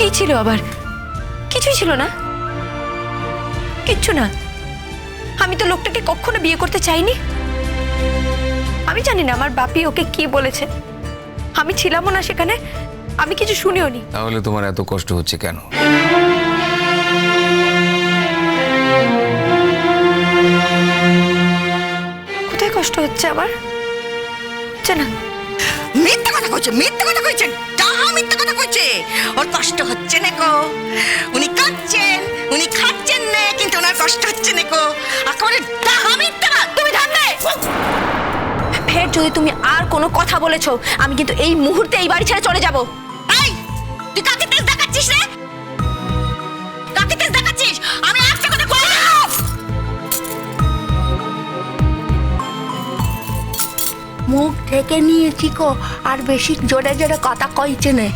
কি ছিল আবার? কিছুই ছিল না। কিচ্ছু না। আমি তো লোকটাকে কখনো বিয়ে করতে চাইনি। আমি জানি না আমার বাপি ওকে কি বলেছে। আমি ছিলামও না সেখানে। আমি কিছু শুনিও নি তাহলে তোমার এত কষ্ট হচ্ছে কেন? কোথায় কষ্ট হচ্ছে আবার? হচ্ছে না মিথ্যা কথা কইছে মিথ্যা কথা কইছে তাহা কইছে ওর কষ্ট হচ্ছে না গো। উনি কাঁদছেন উনি খাচ্ছেন না কিন্তু ওনার কষ্ট হচ্ছে না গো। একেবারে তুমি থামবে ফের যদি তুমি আর কোনো কথা বলেছ আমি কিন্তু এই মুহূর্তে এই বাড়ি ছেড়ে চলে যাব। এই তুই কাকে তেজ দেখাচ্ছিস রে? কাকে তেজ দেখাচ্ছিস? আমি একটা কথা কই মুখ ঢেকে নিয়েছি কো আর বেশি জোরে জোরে কথা কইছে নে।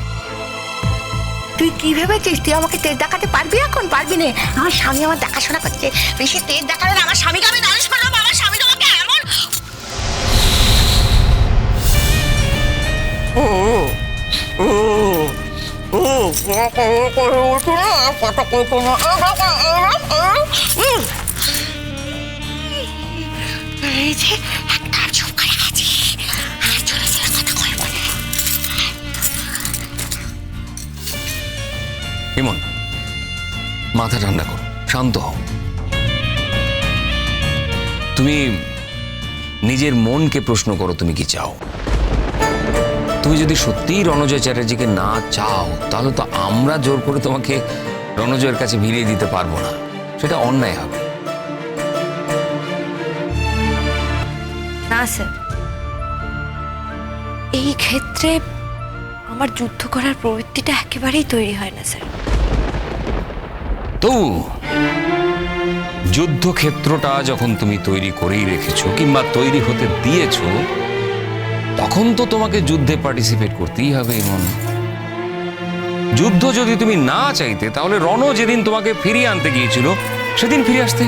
তুই কি ভেবেছিস তুই আমাকে তেজ দেখাতে পারবি এখন পারবি না আমার স্বামী আমার দেখাশোনা করছে বেশি তেজ দেখালে আমার স্বামীকে আমি নালিশ করলাম আমার স্বামী তোমাকে এমন এই যে ইমন মাথা ঠান্ডা করো, শান্ত হও। তুমি নিজের মনকে প্রশ্ন করো, তুমি কি চাও? তুমি যদি সত্যিই রণজয় চ্যাটার্জিকে না চাও, তাহলে তো আমরা জোর করে তোমাকে রণজয়ের কাছে ভিড়িয়ে দিতে পারব না। সেটা অন্যায় হবে। না, স্যার। এই ক্ষেত্রে আমার যুদ্ধ করার প্রবৃত্তিটা একেবারেই তৈরি হয় না, স্যার। তো? যুদ্ধক্ষেত্রটা যখন তুমি তৈরি করেই রেখেছো কিংবা তৈরি হতে দিয়েছ, তখন তো তোমাকে যুদ্ধে পার্টিসিপেট করতেই হবে এমন যুদ্ধ যদি তুমি না চাইতে, তাহলে রণ যেদিন তোমাকে ফিরিয়ে আনতে গিয়েছিল, সেদিন ফিরে আসতে।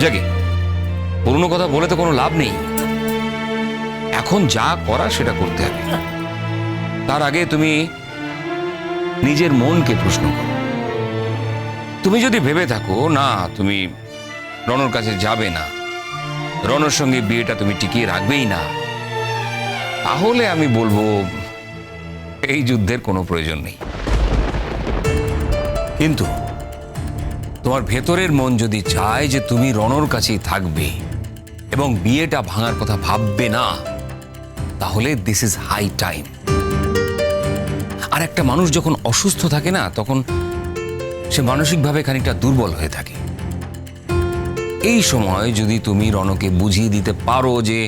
যাকে পুরনো কথা বলে তো কোনো লাভ নেই। এখন যা করা সেটা করতে হবে। তার আগে তুমি নিজের মনকে প্রশ্ন করো। তুমি যদি ভেবে থাকো, না, তুমি রণর কাছে যাবে না। রণর সঙ্গে বিয়েটা তুমি টিকিয়ে রাখবেই না। তাহলে আমি বলব, এই যুদ্ধের কোনো প্রয়োজন নেই। কিন্তু তোমার ভেতরের মন যদি চায় যে তুমি রণর কাছেই থাকবে এবং বিয়েটা ভাঙার কথা ভাববে না, তাহলে দিস ইজ হাই টাইম আর একটা মানুষ যখন অসুস্থ থাকে না, তখন সে মানসিকভাবে খানিকটা দুর্বল হয়ে থাকে। এই সময় যদি তুমি রণকে বুঝিয়ে দিতে পারো যে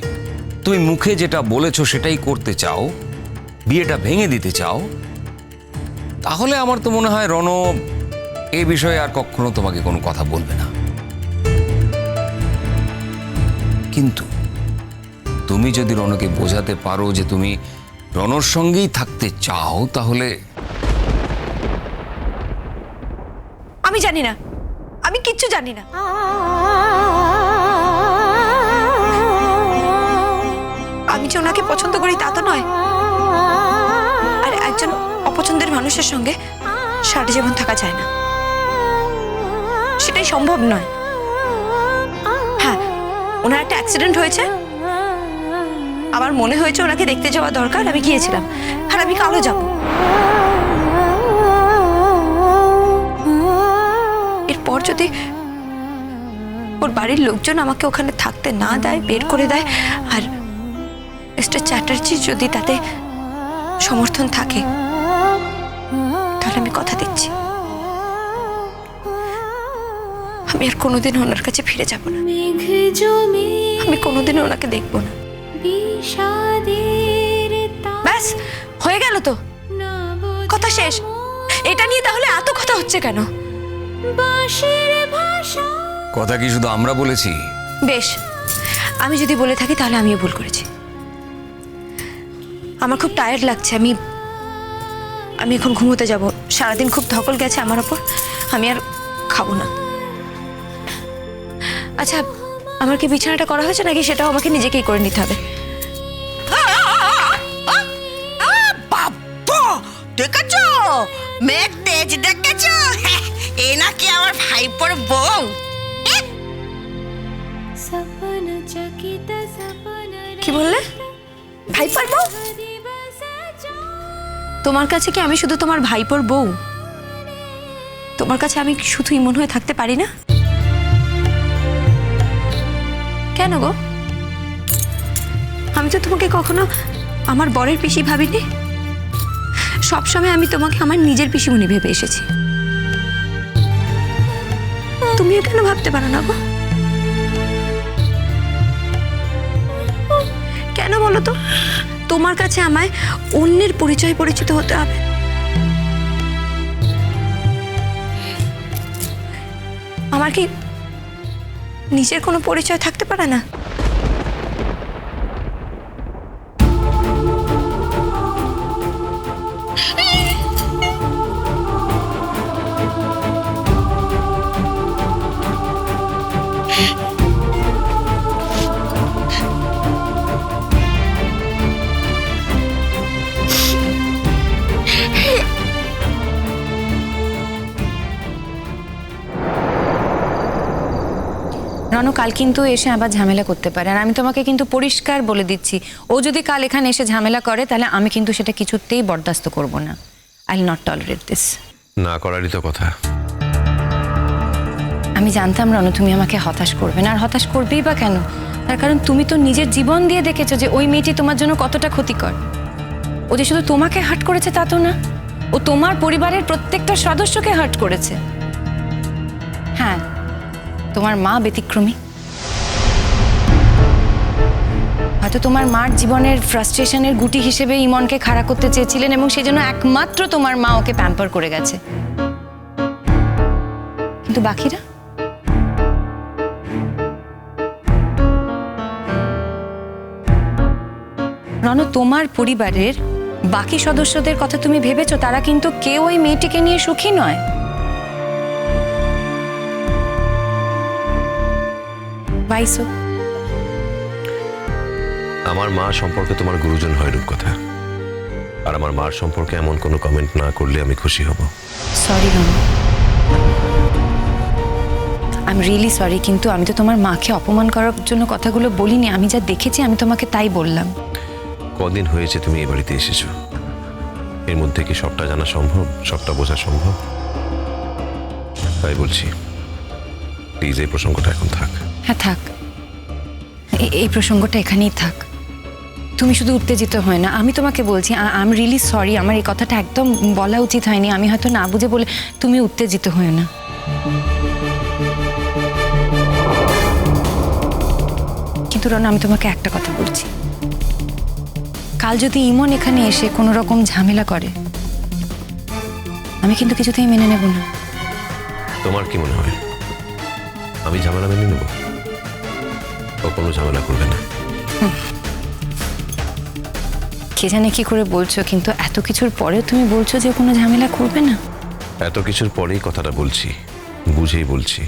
তুমি মুখে যেটা বলেছ সেটাই করতে চাও, বিয়েটা ভেঙে দিতে চাও, তাহলে আমার তো মনে হয় রণ এ বিষয়ে আর কখনো তোমাকে কোনো কথা বলবে না। কিন্তু তুমি যদি রণকে বোঝাতে পারো যে তুমি রণর সঙ্গেই থাকতে চাও, তাহলে আমি জানি না। আমি কিচ্ছু জানি না। আমি যে ওনাকে পছন্দ করি তা তো নয়। আর একজন অপছন্দের মানুষের সঙ্গে সারা জীবন থাকা যায় না। সেটাই সম্ভব নয়। হ্যাঁ ওনার একটা অ্যাক্সিডেন্ট হয়েছে। আমার মনে হয়েছে ওনাকে দেখতে যাওয়া দরকার। আমি গিয়েছিলাম। আর আমি কালও যাব। এরপর যদি ওর বাড়ির লোকজন আমাকে ওখানে থাকতে না দেয় বের করে দেয় আর মিস্টার চ্যাটার্জি যদি তাতে সমর্থন থাকে তাহলে আমি কথা দিচ্ছি। আমি আর কোনোদিন ওনার কাছে ফিরে যাব না। আমি কোনোদিন ওনাকে দেখব না। ব্যাস হয়ে গেল তো। কথা শেষ। এটা নিয়ে তাহলে এত কথা হচ্ছে কেন? কথা কি শুধু আমরা বলেছি? বেশ আমি যদি বলে থাকি তাহলে আমিও ভুল করেছি। আমার খুব টায়ার্ড লাগছে আমি আমি এখন ঘুমোতে যাব। সারাদিন খুব ধকল গেছে আমার ওপর আমি আর খাব না। আচ্ছা আমার কি বিছানাটা করা হয়েছে নাকি সেটাও আমাকে নিজেকেই করে নিতে হবে? কি বললে? ভাইপার বউ? তোমার কাছে কি আমি শুধু তোমার ভাইপোর বউ? তোমার কাছে আমি শুধু ইমন হয়ে থাকতে পারি না? কেন গো? আমি তো তোমাকে কখনো আমার বরের পিসি ভাবিনি। সবসময় আমি তোমাকে আমার নিজের পিসিমণি ভেবে এসেছি। তুমিও কেন ভাবতে পারো না গো? বলো তো? তোমার কাছে আমায় অন্যের পরিচয় পরিচিত হতে হবে। আমার কি নিজের কোনো পরিচয় থাকতে পারে না? রনু কাল কিন্তু এসে আবার ঝামেলা করতে পারে। আর আমি তোমাকে কিন্তু পরিষ্কার বলে দিচ্ছি ও যদি কাল এখানে এসে ঝামেলা করে তাহলে আমি কিন্তু সেটা কিছুতেই বরদাস্ত করব না। আই নট টলারেট দিস না করারই তো কথা। আমি জানতাম রনু তুমি আমাকে হতাশ করবে না। আর হতাশ করবেই বা কেন? তার কারণ তুমি তো নিজের জীবন দিয়ে দেখেছ যে ওই মেয়েটি তোমার জন্য কতটা ক্ষতিকর। ও যে শুধু তোমাকে হার্ট করেছে তা তো না। ও তোমার পরিবারের প্রত্যেকটা সদস্যকে হার্ট করেছে। তোমার মা ব্যতিক্রমী? হয়তো তোমার মার জীবনের ফ্রাস্ট্রেশনের গুটি হিসেবে ইমনকে খাড়া করতে চেয়েছিলেন এবং সেজন্য একমাত্র তোমার মা ওকে প্যাম্পার করে গেছে। কিন্তু বাকিরা? রণ তোমার পরিবারের বাকি সদস্যদের কথা তুমি ভেবেছো, তারা কিন্তু কেউ ওই মেয়েটিকে নিয়ে সুখী নয়। বাইসো আমার মা সম্পর্কে তোমার গুরুজন হয় রূপকথা। আর আমার মার সম্পর্কে এমন কোনো কমেন্ট না করলে আমি খুশি হব। Sorry Ronu. I am really sorry কিন্তু আমি তো তোমার মাকে অপমান করার জন্য কথাগুলো বলিনি। আমি যা দেখেছি আমি তোমাকে তাই বললাম। কদিন হয়েছে তুমি এ বাড়িতে এসেছ? এর মধ্যে কি সবটা জানা সম্ভব? সবটা বোঝা সম্ভব? তাই বলছি প্লিজ এই প্রসঙ্গটা এখন থাক। হ্যাঁ থাক। এই প্রসঙ্গটা এখানেই থাক। তুমি শুধু উত্তেজিত হয় না। আমি তোমাকে বলছি আই এম রিয়েলি সরি আমার এই কথাটা একদম বলা উচিত হয়নি। আমি হয়তো না বুঝে বলে তুমি উত্তেজিত হয়ে না। কিন্তু রনা, আমি তোমাকে একটা কথা বলছি। কাল যদি ইমন এখানে এসে কোনো রকম ঝামেলা করে, আমি কিন্তু কিছুতেই মেনে নেব না। তোমার কি মনে হয়? আমি ঝামেলা মেনে নেব? ও কোনো ঝামেলা করবে না। কে জানে কি করে বলছো কিন্তু এত কিছুর পরেও তুমি বলছো যে কোনো ঝামেলা করবে না। এত কিছুর পরেই কথাটা বলছি বুঝেই বলছি।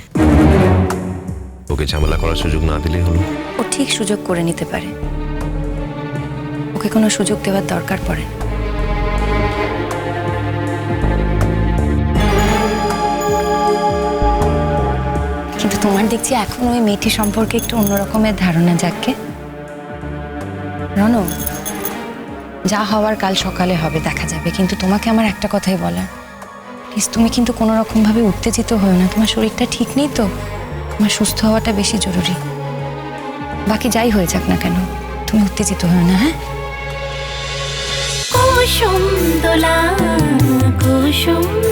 ওকে ঝামেলা করার সুযোগ না দিলেই হলো। ও ঠিক সুযোগ করে নিতে পারে। ওকে কোনো সুযোগ দেওয়ার দরকার পড়ে না। দেখছি এখন ওই মেয়েটি সম্পর্কে একটু অন্যরকমের ধারণা যাকে রণ যা হওয়ার কাল সকালে হবে, দেখা যাবে। কিন্তু তোমাকে আমার একটা কথাই বলার। প্লিজ তুমি কিন্তু কোনো রকমভাবে উত্তেজিত হও না। তোমার শরীরটা ঠিক নেই তো? তোমার সুস্থ হওয়াটা বেশি জরুরি। বাকি যাই হয়ে যাক না কেন, তুমি উত্তেজিত হও না হ্যাঁ? কুসুম দোলা, কুসুম